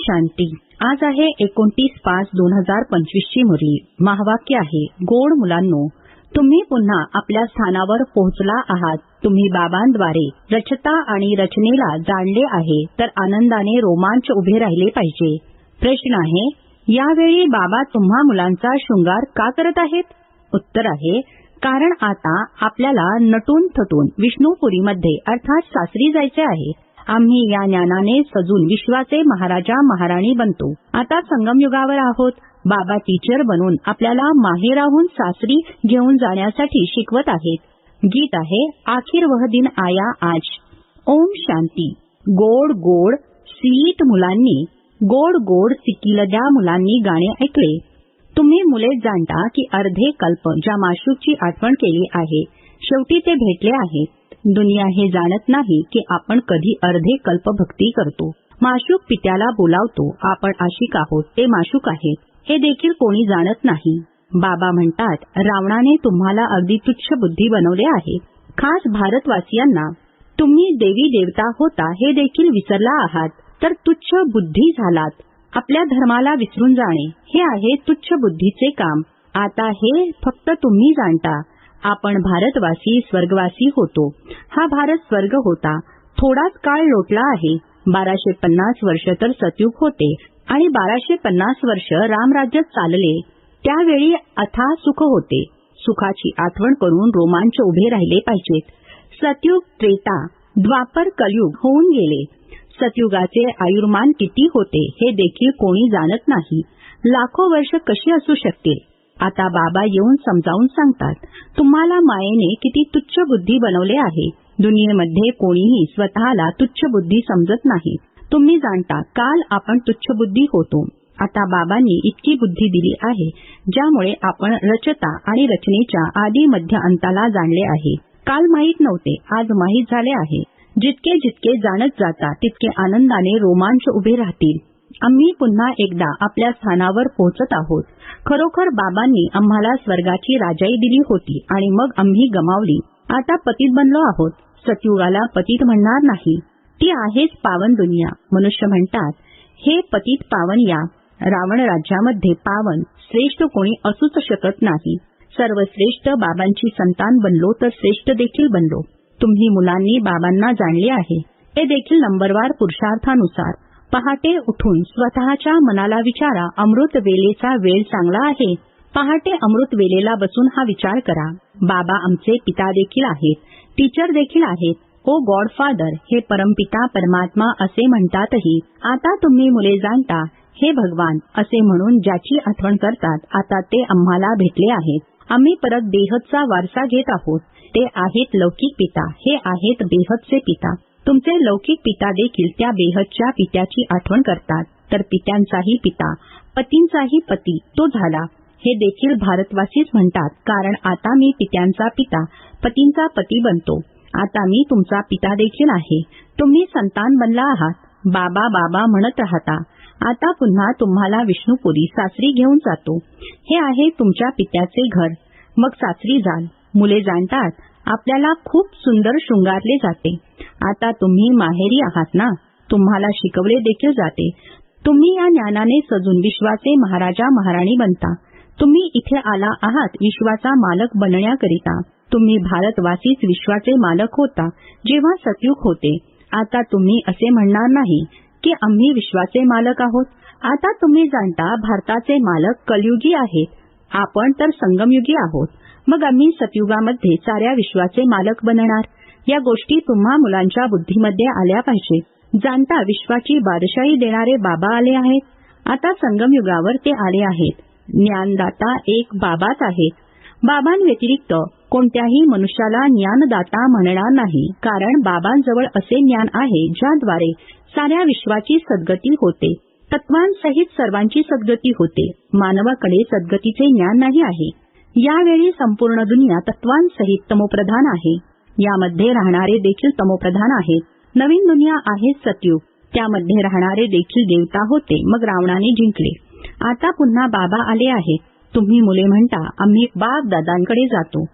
शांती. आज आहे एकोणतीस पाच दोन हजार पंचवीस ची मुरली महावाक्य आहे गोड मुलांनो तुम्ही पुन्हा आपल्या स्थानावर पोहोचला आहात. तुम्ही बाबांद्वारे रचता आणि रचनेला जाणले आहे तर आनंदाने रोमांच उभे राहिले पाहिजे. प्रश्न आहे यावेळी बाबा तुम्हा मुलांचा शृंगार का करत आहेत? उत्तर आहे कारण आता आपल्याला नटून थटून विष्णुपुरीमध्ये अर्थात सासरी जायचे आहे. आम्ही या ज्ञानाने सजून विश्वाचे महाराजा महाराणी बनतो. आता संगमयुगावर आहोत. बाबा टीचर बनून आपल्याला माहेराहून सासरी घेऊन जाण्यासाठी शिकवत आहेत. गीत आहे आखिर वह दिन आया आज. ओम शांती. गोड गोड सीत मुलांनी. गोड गोड सिकिलद्या मुलांनी गाणे ऐकले. तुम्ही मुले जाणता की अर्धे कल्प ज्या माशूकची आठवण केली आहे. शेवटी ते भेटले आहेत. दुनिया हे जाणत नाही की आपण कधी अर्धे कल्प भक्ती करतो. माशूक पित्याला बोलावतो आपण आशिक आहोत ते माशूक आहेत. हे देखील कोणी जाणत नाही. बाबा म्हणतात रावणाने तुम्हाला अगदी तुच्छ बुद्धी बनवले आहे. खास भारतवासियांना तुम्ही देवी देवता होता हे देखील विसरला आहात. तर तुच्छ बुद्धी झालात. आपल्या धर्माला विसरून जाणे हे आहे तुच्छ बुद्धीचे काम. आता हे फक्त तुम्ही जाणता. आपण भारतवासी स्वर्गवासी होतो. हा भारत स्वर्ग होता. थोडाच काळ लोटला आहे. बाराशे पन्नास वर्ष तर सतयुग होते आणि बाराशे पन्नास वर्ष रामराज्य चालले. त्यावेळी अथा सुख होते. सुखाची आठवण करून रोमांच उभे राहिले पाहिजेत. सतयुग त्रेता द्वापर कलयुग होऊन गेले. सतयुगाचे आयुर्मान किती होते हे देखील कोणी जाणत नाही. लाखो वर्ष कशी असू शकतील? आता बाबा येऊन समजावून सांगतात तुम्हाला मायेने किती तुच्छ बुद्धी बनवले आहे. दुनियेमध्ये कोणीही स्वतःला तुच्छ बुद्धी समजत नाही. तुम्ही जाणता काल आपण तुच्छ बुद्धी होतो. आता बाबांनी इतकी बुद्धी दिली आहे ज्यामुळे आपण रचता आणि रचनेच्या आदी मध्य अंताला जाणले आहे. काल माहीत नव्हते आज माहीत झाले आहे. जितके जितके जाणत जाता तितके आनंदाने रोमांच उभे राहतील. आम्ही पुन्हा एकदा आपल्या स्थानावर पोहोचत आहोत. खरोखर बाबांनी आम्हाला स्वर्गाची राजाई दिली होती आणि मग आम्ही गमावली. आता पतीत बनलो आहोत. सतयुगाला पतीत म्हणणार नाही. ती आहेच पावन दुनिया. मनुष्य म्हणतात हे पतीत पावन या. रावण राज्यामध्ये पावन श्रेष्ठ कोणी असूच शकत नाही. सर्वश्रेष्ठ बाबांची संतान बनलो तर श्रेष्ठ देखील बनलो. तुम्ही मुलांनी बाबांना जाणले आहे. ते देखील नंबरवार पुरुषार्थानुसार. पहाटे उठून स्वतःच्या मनाला विचारा अमृत वेलेचा वेळ चांगला आहे. पहाटे अमृत वेलेला बसून हा विचार करा. बाबा आमचे पिता देखील आहेत. टीचर देखील आहेत. ओ गॉडफादर हे परमपिता परमात्मा असे म्हणतातही आता तुम्ही मुले जाणता हे भगवान असे म्हणून ज्याची आठवण करतात आता ते आम्हाला भेटले आहेत. आम्ही परत बेहदचा वारसा घेत आहोत. ते आहेत लौकिक पिता हे आहेत बेहदचे पिता. तुमचे लौकिक पिता देखील त्या बेहदच्या पित्याची आठवण करतात. तर पित्यांचाही पिता पतींचाही पती तो झाला. हे देखील भारतवासीच म्हणतात कारण आता मी पित्यांचा पिता पतींचा पती बनतो. आता मी तुमचा पिता देखील आहे. तुम्ही संतान बनला आहात. बाबा बाबा म्हणत राहता. आता पुन्हा तुम्हाला विष्णुपुरी सासरी घेऊन जातो. हे आहे तुमच्या पित्याचे घर. मग सासरी जाल. मुले जाणतात आपल्याला खूप सुंदर शृंगारले जाते. आता तुम्ही माहेरी आहात ना? तुम्हाला शिकवले देखील जाते. तुम्ही या ज्ञानाने सजून विश्वाचे महाराजा महाराणी बनता. तुम्ही इथे आला आहात विश्वाचा मालक बनण्याकरिता. तुम्ही भारतवासीच विश्वाचे मालक होता जेव्हा सतयुग होते. आता तुम्ही असे म्हणणार नाही की आम्ही विश्वाचे मालक आहोत. आता तुम्ही जाणता भारताचे मालक कलयुगी आहेत. आपण तर संगमयुगी आहोत. मग आम्ही सतयुगामध्ये साऱ्या विश्वाचे मालक बनणार. या गोष्टी तुम्हा मुलांच्या बुद्धीमध्ये आल्या पाहिजे. जाणता विश्वाची बादशाही देणारे बाबा आले आहेत. आता संगमयुगावर ते आले आहेत. ज्ञानदाता एक बाबाच आहे बाबांव्यतिरिक्त कोणत्याही मनुष्याला ज्ञानदाता म्हणणार नाही. कारण बाबांजवळ असे ज्ञान आहे ज्याद्वारे साऱ्या विश्वाची सद्गती होते. तत्वांसहित सर्वांची सद्गती होते. मानवाकडे सद्गतीचे ज्ञान नाही आहे. यावेळी संपूर्ण दुनिया तत्वांसहित तमोप्रधान आहे. यामध्ये राहणारे देखील तमोप्रधान आहेत नवीन दुनिया आहे सतयुग त्यामध्ये राहणारे देखील देवता होते मग रावणाने जिंकले. आता पुन्हा बाबा आले आहेत तुम्ही मुले म्हणता आम्ही बाप दादांकडे जातो.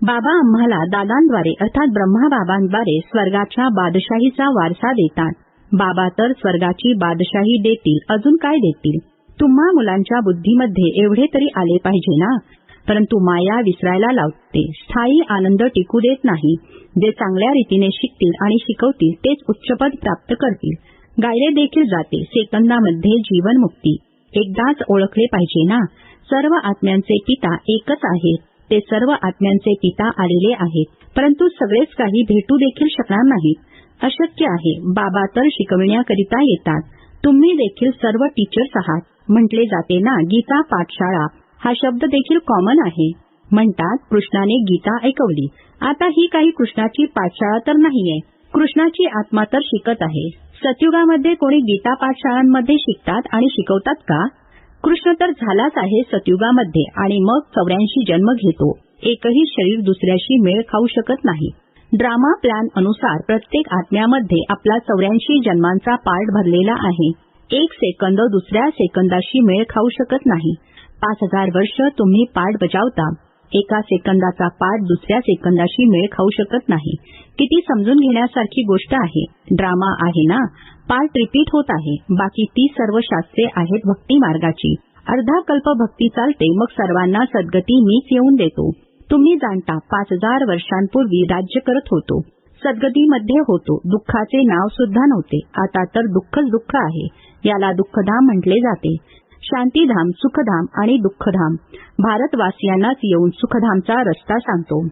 बाबा आम्हाला दादांद्वारे अर्थात ब्रह्मा बाबांद्वारे स्वर्गाच्या बादशाहीचा वारसा देतात. बाबा तर स्वर्गाची बादशाही देतील अजून काय देतील? तुम्हा मुलांच्या बुद्धीमध्ये एवढे तरी आले पाहिजे ना? परंतु माया विसरायला लावते. स्थायी आनंद टिकू देत नाही. जे चांगल्या रीतीने शिकतील आणि शिकवतील तेच उच्चपद प्राप्त करतील. गायरे देखील जाते. सेकंदामध्ये जीवनमुक्ती. एकदाच ओळखले पाहिजे ना? सर्व आत्म्यांचे पिता एकच आहेत. ते सर्व आत्म्यांचे पिता आलेले आहेत. परंतु सगळेच काही भेटू देखील शकणार नाहीत. अशक्य आहे. बाबा तर शिकविण्याकरिता येतात. तुम्ही देखील सर्व टीचर्स आहात. म्हटले जाते ना गीता पाठशाळा. हा शब्द देखील कॉमन आहे. म्हणतात कृष्णाने गीता ऐकवली. आता ही काही कृष्णाची पाठशाळा तर नाहीये. कृष्णाची आत्मा तर शिकत आहे. सतयुगामध्ये कोणी गीता पाठशाळांमध्ये शिकतात आणि शिकवतात का? कृष्ण तर झालाच आहे सतयुगामध्ये आणि मग चौऱ्याऐंशी जन्म घेतो. एकही शरीर दुसऱ्याशी मेळ खाऊ शकत नाही. ड्रामा प्लॅन अनुसार प्रत्येक आत्म्यामध्ये आपला चौऱ्याऐंशी जन्मांचा पार्ट भरलेला आहे. एक सेकंद दुसऱ्या सेकंदाशी मेळ खाऊ शकत नाही. पाच हजार वर्ष तुम्ही पाठ बजावता. एका सेकंदाचा पाठ दुसऱ्या सेकंदाशी मेळ खाऊ शकत नाही. किती समजून घेण्यासारखी गोष्ट आहे. ड्रामा आहे ना? पाठ रिपीट होत आहे. बाकी ती सर्व शास्त्रे आहेत भक्ती मार्गाची. अर्धा कल्प भक्ती चालते मग सर्वांना सद्गती मीच येऊन देतो. तुम्ही जाणता पाच हजार वर्षांपूर्वी राज्य करत होतो. सद्गतीमध्ये होतो. दुःखाचे नाव सुद्धा नव्हते. आता तर दुःखच दुःख आहे. याला दुःखधाम म्हटले जाते. शांतीधाम सुखधाम आणि दुःखधाम. भारतवासियांनाच येऊन सुखधामचा रस्ता सांगतो.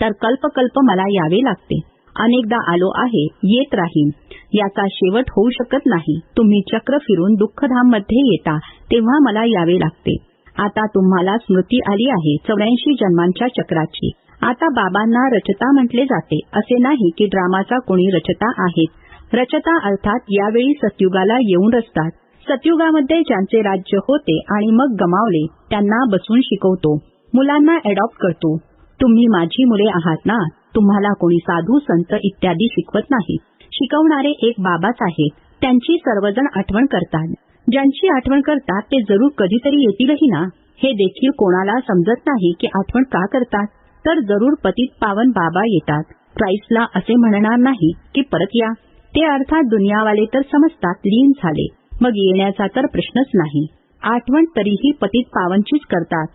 तर कल्पकल्प मला यावे लागते. अनेकदा आलो आहे येत राहीन. याचा शेवट होऊ शकत नाही. तुम्ही चक्र फिरून दुःखधाममध्ये येता तेव्हा मला यावे लागते. आता तुम्हाला स्मृती आली आहे चौऱ्याऐंशी जन्मांच्या चक्राची. आता बाबांना रचता म्हटले जाते. असे नाही की ड्रामाचा कोणी रचता आहेत. रचता अर्थात यावेळी सतयुगाला येऊन रचतात. सतयुगामध्ये ज्यांचे राज्य होते आणि मग गमावले त्यांना बसून शिकवतो. मुलांना अडॉप्ट करतो. तुम्ही माझी मुले आहात ना? तुम्हाला कोणी साधू संत इत्यादी शिकवत नाही. शिकवणारे एक बाबाच आहेत त्यांची सर्वजण आठवण करतात. ज्यांची आठवण करतात ते जरूर कधीतरी येतीलही ना? हे देखील कोणाला समजत नाही की आठवण का करतात. तर जरूर पतित पावन बाबा येतात. क्राईस्टला असे म्हणणार नाही की परत या. ते अर्थात दुनियावाले तर समजतात लीन झाले. मग येण्याचा तर प्रश्नच नाही. आठवण तरीही पतित पावनचीच करतात.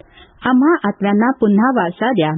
आम्हा आत्म्यांना पुन्हा वारसा द्या.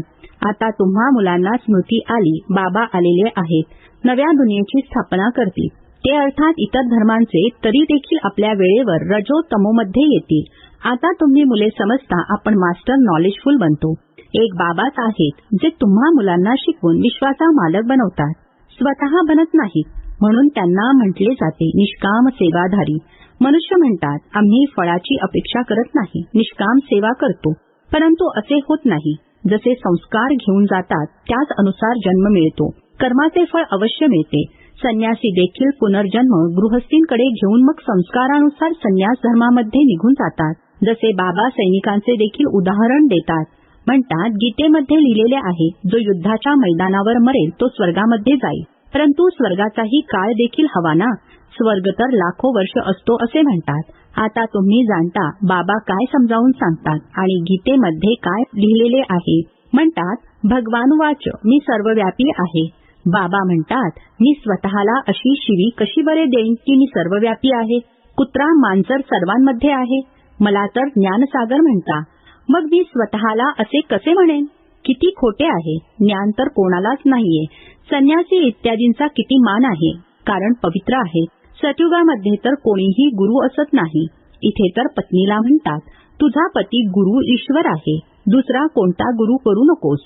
आता तुम्हा मुलांना स्मृती आली बाबा आलेले आहेत. नव्या दुनियेची स्थापना करतील ते अर्थात इतर धर्मांचे तरी देखील आपल्या वेळेवर रजो तमोमध्ये येतील. आता तुम्ही मुले समजता आपण मास्टर नॉलेजफुल बनतो. एक बाबाच आहेत जे तुम्हा मुलांना शिकवून विश्वाचा मालक बनवतात. स्वतः बनत नाहीत. म्हणून त्यांना म्हटले जाते निष्काम सेवाधारी. मनुष्य म्हणतात आम्ही फळाची अपेक्षा करत नाही निष्काम सेवा करतो. परंतु असे होत नाही. जसे संस्कार घेऊन जातात त्याच अनुसार जन्म मिळतो. कर्माचे फळ अवश्य मिळते. संन्यासी देखील पुनर्जन्म गृहस्थींकडे घेऊन मग संस्कारानुसार संन्यास धर्मामध्ये निघून जातात. जसे बाबा सैनिकांचे देखील उदाहरण देतात. म्हणतात गीतेमध्ये लिहिलेले आहे जो युद्धाच्या मैदानावर मरेल तो स्वर्गामध्ये जाईल. परंतु स्वर्गाचाही काळ देखील हवा ना. स्वर्ग तर लाखो वर्ष असतो असे म्हणतात. आता तुम्ही जाणता बाबा काय समजावून सांगतात आणि गीतेमध्ये काय लिहिलेले आहे. म्हणतात भगवान वाच मी सर्वव्यापी आहे. बाबा म्हणतात मी स्वतःला अशी शिवी कशी बरे देईन की मी सर्वव्यापी आहे? कुत्रा मांजर सर्वांमध्ये आहे. मला तर ज्ञानसागर म्हणता. मग मी स्वतःला असे कसे म्हणेन? किती खोटे आहे? ज्ञान तर कोणालाच नाहीये. संन्यासी इत्यादींचा किती मान आहे? कारण पवित्र आहे. सतयुगामध्ये तर कोणीही गुरु असत नाही. इथे तर पत्नीला म्हणतात तुझा पती गुरु ईश्वर आहे. दुसरा कोणता गुरु करू नकोस.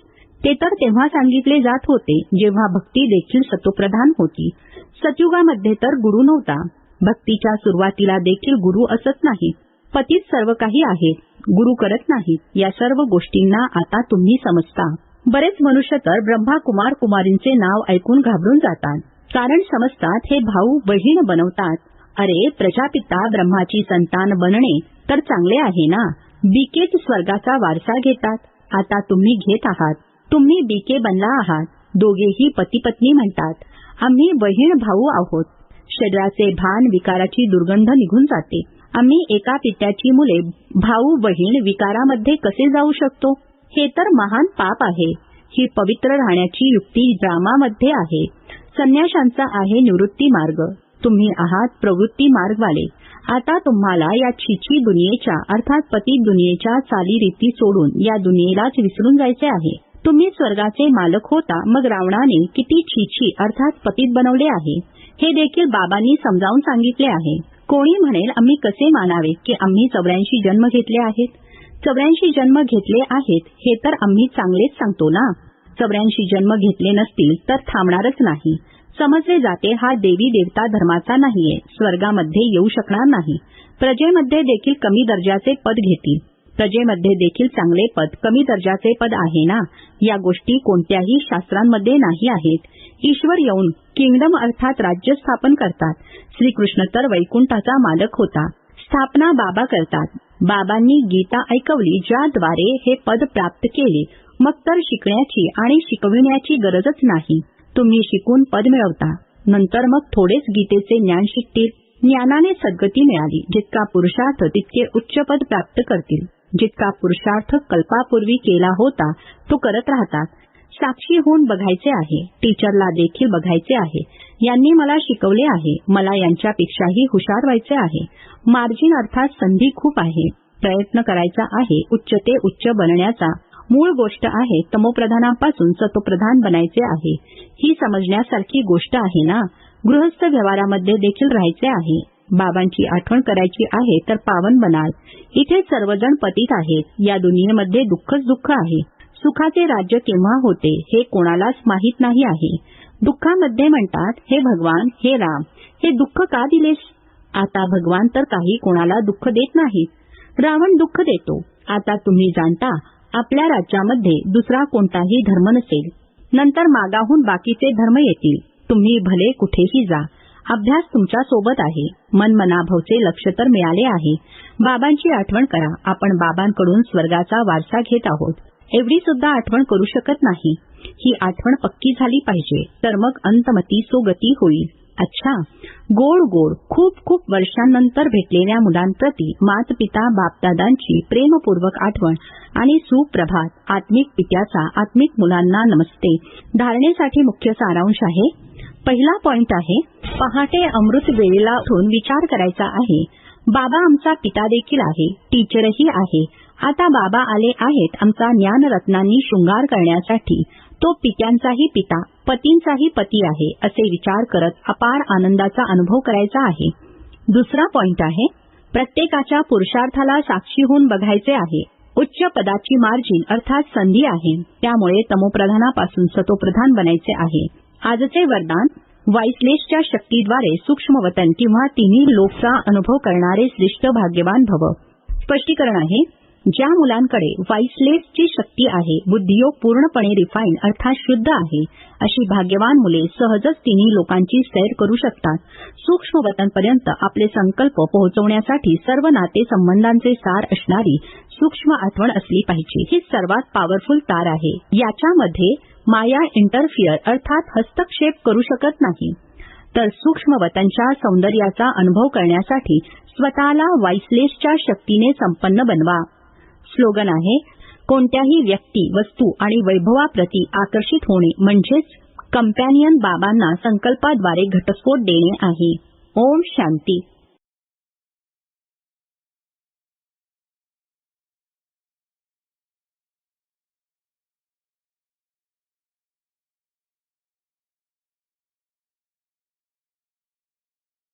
ते तर तेव्हा सांगितले जात होते जेव्हा भक्ती देखील सतोप्रधान होती. सतयुगामध्ये तर गुरु नव्हता. भक्तीच्या सुरुवातीला देखील गुरु असत नाही. पतीच सर्व काही आहेत गुरु करत नाहीत या सर्व गोष्टींना आता तुम्ही समजता. बरेच मनुष्य तर ब्रह्मा कुमार कुमारींचे नाव ऐकून घाबरून जातात. कारण समजतात हे भाऊ बहीण बनवतात. अरे प्रजापिता ब्रह्माची संतान बनणे तर चांगले आहे ना? बीकेच स्वर्गाचा वारसा घेतात. आता तुम्ही घेत आहात. तुम्ही बीके बनला आहात. दोघेही पती पत्नी म्हणतात. आम्ही बहीण भाऊ आहोत. शरीराचे भान विकाराची दुर्गंध निघून जाते. आम्ही एका पित्याची मुले भाऊ बहीण विकारामध्ये कसे जाऊ शकतो? हे तर महान पाप आहे. ही पवित्र राहण्याची युक्ती ड्रामामध्ये आहे. संन्याशांचा आहे निवृत्ती मार्ग. तुम्ही आहात प्रवृत्ती मार्गवाले. आता तुम्हाला या छिछी दुनियेच्या अर्थात पती दुनियेच्या चालीरीती सोडून या दुनियेलाच विसरून जायचे आहे. तुम्ही स्वर्गाचे मालक होता मग रावणाने किती छिछी अर्थात पतीत बनवले आहे. हे देखील बाबांनी समजावून सांगितले आहे. कोणी म्हणेल आम्ही कसे मानावे की आम्ही चौऱ्याऐंशी जन्म घेतले आहेत? चौऱ्याऐंशी जन्म घेतले आहेत हे तर आम्ही चांगलेच सांगतो ना? चौऱ्याऐंशी जन्म घेतले नसतील तर थांबणारच नाही. समजले जाते हा देवी देवता धर्माचा नाहीये स्वर्गामध्ये येऊ शकणार नाही. प्रजेमध्ये देखील कमी दर्जाचे पद घेतील. प्रजेमध्ये देखील चांगले पद कमी दर्जाचे पद आहे ना? या गोष्टी कोणत्याही शास्त्रांमध्ये नाही आहेत. ईश्वर येऊन किंगडम अर्थात राज्य स्थापन करतात. श्रीकृष्ण तर वैकुंठाचा मालक होता. स्थापना बाबा करतात. बाबांनी गीता ऐकवली ज्याद्वारे हे पद प्राप्त केले. मग तर शिकण्याची आणि शिकविण्याची गरजच नाही. तुम्ही शिकून पद मिळवता. नंतर मग थोडेच गीतेचे ज्ञान शिकतील. ज्ञानाने सद्गती मिळाली. जितका पुरुषार्थ तितके उच्च पद प्राप्त करतील. जितका पुरुषार्थ कल्पापूर्वी केला होता तो करत राहतात. साक्षी होऊन बघायचे आहे टीचरला देखील बघायचे आहे. यांनी मला शिकवले आहे मला यांच्यापेक्षाही हुशार व्हायचे आहे. मार्जिन अर्थात संधी खूप आहे. प्रयत्न करायचा आहे उच्च ते उच्च बनण्याचा. मूळ गोष्ट आहे तमोप्रधानापासून सतोप्रधान बनायचे आहे. ही समजण्यासारखी गोष्ट आहे ना? गृहस्थ व्यवहारामध्ये देखील राहायचे आहे. बाबांची आठवण करायची आहे तर पावन बनाल. इथे सर्वजण पतीत आहेत. या दुनियेमध्ये दुःखच दुःख आहे. सुखाचे राज्य केव्हा होते हे कोणालाच माहीत नाही आहे. दुःखामध्ये म्हणतात हे भगवान हे राम. हे दुःख का दिलेस? आता भगवान तर काही कोणाला दुःख देत नाहीत. रावण दुःख देतो. आता तुम्ही जाणता आपल्या राज्यामध्ये दुसरा कोणताही धर्म नसेल. नंतर मागाहून बाकीचे धर्म येतील. तुम्ही भले कुठेही जा. अभ्यास तुमच्यासोबत आहे मनमनाभवचे लक्ष तर मिळाले आहे. बाबांची आठवण करा. आपण बाबांकडून स्वर्गाचा वारसा घेत आहोत. एवढी सुद्धा आठवण करू शकत नाही. ही आठवण पक्की झाली पाहिजे. तर मग अंतमती सोगती होईल. अच्छा. गोड गोड खूप खूप वर्षांनंतर भेटलेल्या मुलांप्रती मातपिता बापदादांची प्रेमपूर्वक आठवण आणि सुप्रभात आत्मिक पित्याचा आत्मिक मुलांना नमस्ते. धारणेसाठी मुख्य सारांश आहे पहिला पॉइंट आहे पहाटे अमृत वेळेला उठून विचार करायचा आहे. बाबा आमचा पिता देखील आहे टीचरही आहे. आता बाबा आले आहेत आमचा ज्ञानरत्नांनी शृंगार करण्यासाठी. तो पित्यांचाही पिता पतींचाही पती आहे असे विचार करत अपार आनंदाचा अनुभव करायचा आहे. दुसरा पॉइंट आहे प्रत्येकाच्या पुरुषार्थाला साक्षी होऊन बघायचे आहे. उच्च पदाची मार्जिन अर्थात संधी आहे. त्यामुळे तमोप्रधानापासून सतोप्रधान बनायचे आहे. आजचे वरदान वाईसलेसच्या शक्तीद्वारे सूक्ष्मवतन किंवा तिन्ही लोकचा अनुभव करणारे श्रेष्ठ भाग्यवान भव. स्पष्टीकरण आहे ज्या मुलांकडे वाईसलेसची शक्ती आहे बुद्धियोग पूर्णपणे रिफाईन अर्थात शुद्ध आहे अशी भाग्यवान मुले सहजच तिन्ही लोकांची सैर करू शकतात. सूक्ष्मवतनपर्यंत आपले संकल्प पोहोचवण्यासाठी सर्व नाते संबंधांचे सार असणारी सूक्ष्म आठवण असली पाहिजे. ही सर्वात पॉवरफुल तार आहे. याच्यामध्ये माया इंटरफिअर अर्थात हस्तक्षेप करू शकत नाही. तर सूक्ष्मवतांच्या सौंदर्याचा अनुभव करण्यासाठी स्वतःला वाईसलेसच्या शक्तीने संपन्न बनवा. स्लोगन आहे कोणत्याही व्यक्ती वस्तू आणि वैभवाप्रती आकर्षित होणे म्हणजेच कंपॅनियन बाबांना संकल्पाद्वारे घटस्फोट देणे आहे. ओम शांती.